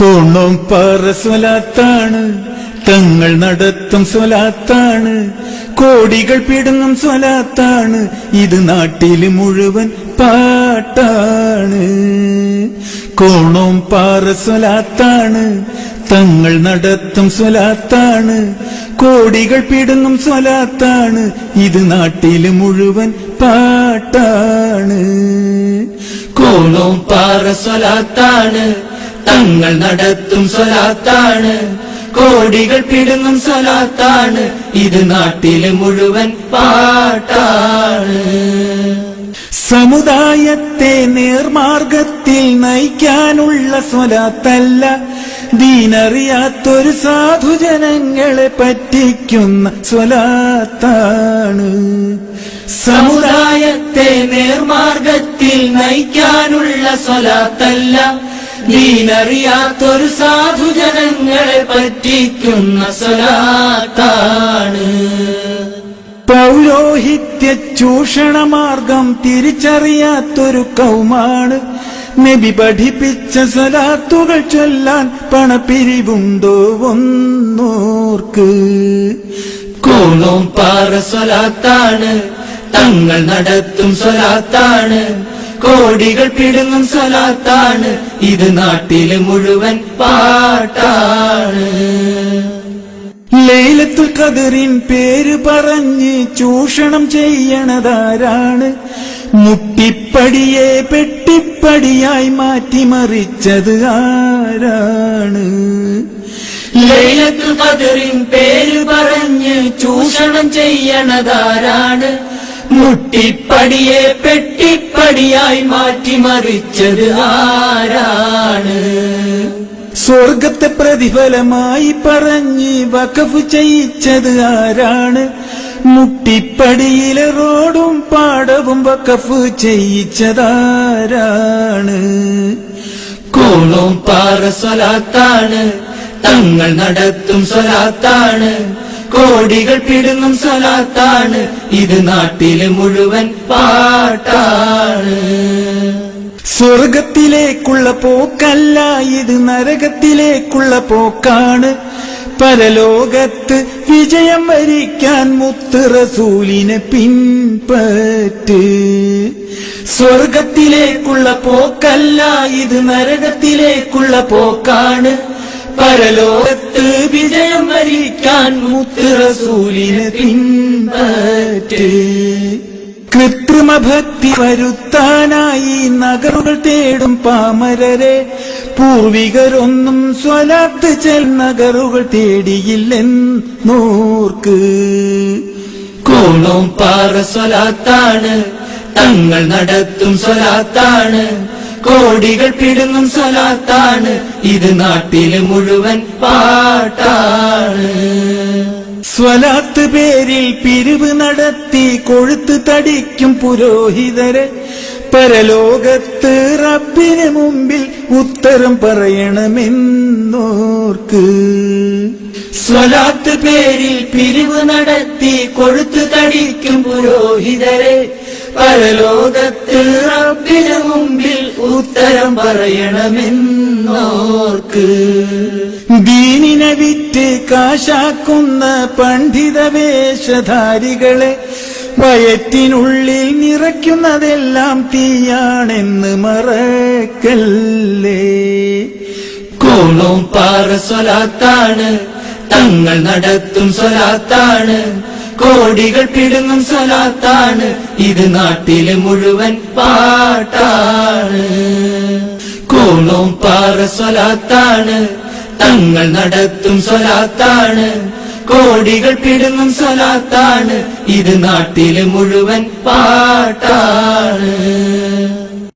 കോണോം പാറ സ്വലാത്താണ് തങ്ങൾ നടത്തും സ്വലാത്താണ്. കോടികൾ പിടുങ്ങും സ്വലാത്താണ്. ഇത് നാട്ടിൽ മുഴുവൻ പാട്ടാണ്. കോണോം പാറ സ്വലാത്താണ് തങ്ങൾ നടത്തും സ്വലാത്താണ്. കോടികൾ പിടുങ്ങും സ്വലാത്താണ്. ഇത് നാട്ടിൽ മുഴുവൻ പാട്ടാണ്. കോണോം പാറ സ്വലാത്താണ് തങ്ങൾ നടത്തും സ്വലാത്താണ്. കോടികൾ പിടുങ്ങും സ്വലാത്താണ്. ഇത് നാട്ടിൽ മുഴുവൻ പാട്ടാണ്. സമുദായത്തെ നേർമാർഗത്തിൽ നയിക്കാനുള്ള സ്വലാത്തല്ല. ദീനറിയാത്തൊരു സാധുജനങ്ങളെ പറ്റിക്കുന്ന സ്വലാത്താണ്. സമുദായത്തെ നേർമാർഗത്തിൽ നയിക്കാനുള്ള സ്വലാത്തല്ല. ദീനറിയാത്തൊരു സാധുജനങ്ങളെ പറ്റിക്കുന്ന സ്വലാത്താണ്. പൗരോഹിത്യ ചൂഷണമാർഗം തിരിച്ചറിയാത്തൊരു കൗമാണ്. നബി പഠിപ്പിച്ച സലാത്തുകൾ ചൊല്ലാൻ പണപ്പിരിവുണ്ടോ ഒന്നോർക്ക്. കോളോം പാറ സ്വലാത്താണ് തങ്ങൾ നടത്തും സ്വലാത്താണ്. കോടികൾ പിടുങ്ങും സലാത്താണ് ഇത് നാട്ടിൽ മുഴുവൻ പാട്ടാണ്. ലൈലത്തുൽ കതിറിൻ പേര് പറഞ്ഞ് ചൂഷണം ചെയ്യണതാരാണ്? മുട്ടിപ്പടിയെ പെട്ടിപ്പടിയായി മാറ്റിമറിച്ചത് ആരാണ്? ലൈലത്തുൽ കതിറിൻ പേര് പറഞ്ഞ് ചൂഷണം ചെയ്യണതാരാണ്? മുട്ടിപ്പടിയെ പെട്ടിപ്പടിയായി മാറ്റിമറിച്ചത് ആരാണ്? സ്വർഗത്തെ പ്രതിഫലമായി പറഞ്ഞ് വഖഫ് ചെയ്യിച്ചത് ആരാണ്? മുട്ടിപ്പടിയിലെ റോഡും പാടവും വഖഫ് ചെയ്യിച്ചതാരാണ് കോളും പാറ സ്വലാത്താണ് തങ്ങൾ നടത്തും സ്വലാത്താണ് കോടികൾ പിടുങ്ങും സലാത്താണ്. ഇത് നാട്ടിൽ മുഴുവൻ പാട്ടാണ്. സ്വർഗത്തിലേക്കുള്ള പോക്കല്ല ഇത് നരകത്തിലേക്കുള്ള പോക്കാണ്. പരലോകത്ത് വിജയം വരിക്കാൻ മുത്ത് റസൂലിനെ പിൻപറ്റ്. സ്വർഗത്തിലേക്കുള്ള പോക്കല്ല ഇത് നരകത്തിലേക്കുള്ള പോക്കാണ്. പരലോകത്ത് വിജയം വരിക്കാൻ മുത്ത് റസൂലിനെ പിൻപറ്റ്. കൃത്രിമ ഭക്തി വരുത്താനായി നഗറുകൾ തേടും പാമരരെ. പൂർവികരൊന്നും സ്വലാത്ത് ചെൽ നഗറുകൾ തേടിയില്ലെന്നോർക്ക്. കോളോം പാറ സ്വലാത്താണ് തങ്ങൾ നടത്തും സ്വലാത്താണ്. കോടികൾ പിടുങ്ങും സ്വലാത്താണ്. ഇത് നാട്ടിൽ മുഴുവൻ പാട്ടാണ്. സ്വലാത്ത് പേരിൽ പിരിവ് നടത്തി കൊഴുത്ത് തടിക്കും പുരോഹിതരെ. പരലോകത്ത് റബ്ബിന് മുമ്പിൽ ഉത്തരം പറയണമെന്നോർക്ക്. സ്വലാത്ത് പേരിൽ പിരിവ് നടത്തി കൊഴുത്ത് തടിക്കും പുരോഹിതരെ. പരലോകത്ത് റബ്ബിന് മുമ്പിൽ ഉത്തരം പറയണമെന്നോർക്ക്. ദീനിനെ വിറ്റ് കാശാക്കുന്ന പണ്ഡിത വേഷധാരികളെ വയറ്റിനുള്ളിൽ നിറയ്ക്കുന്നതെല്ലാം തീയാണെന്ന് മറക്കല്ലേ? കോളും പാറ സ്വലാത്താണ് തങ്ങൾ നടത്തും സ്വലാത്താണ് കോടികൾ പിടുങ്ങും സ്വലാത്താണ്. ഇത് നാട്ടിലെ മുഴുവൻ പാട്ടാണ്. കോണോം പാറ സ്വലാത്താണ്. തങ്ങൾ നടത്തും സ്വലാത്താണ്. കോടികൾ പിടുങ്ങും സ്വലാത്താണ്. ഇത് നാട്ടിലെ മുഴുവൻ പാട്ടാണ്.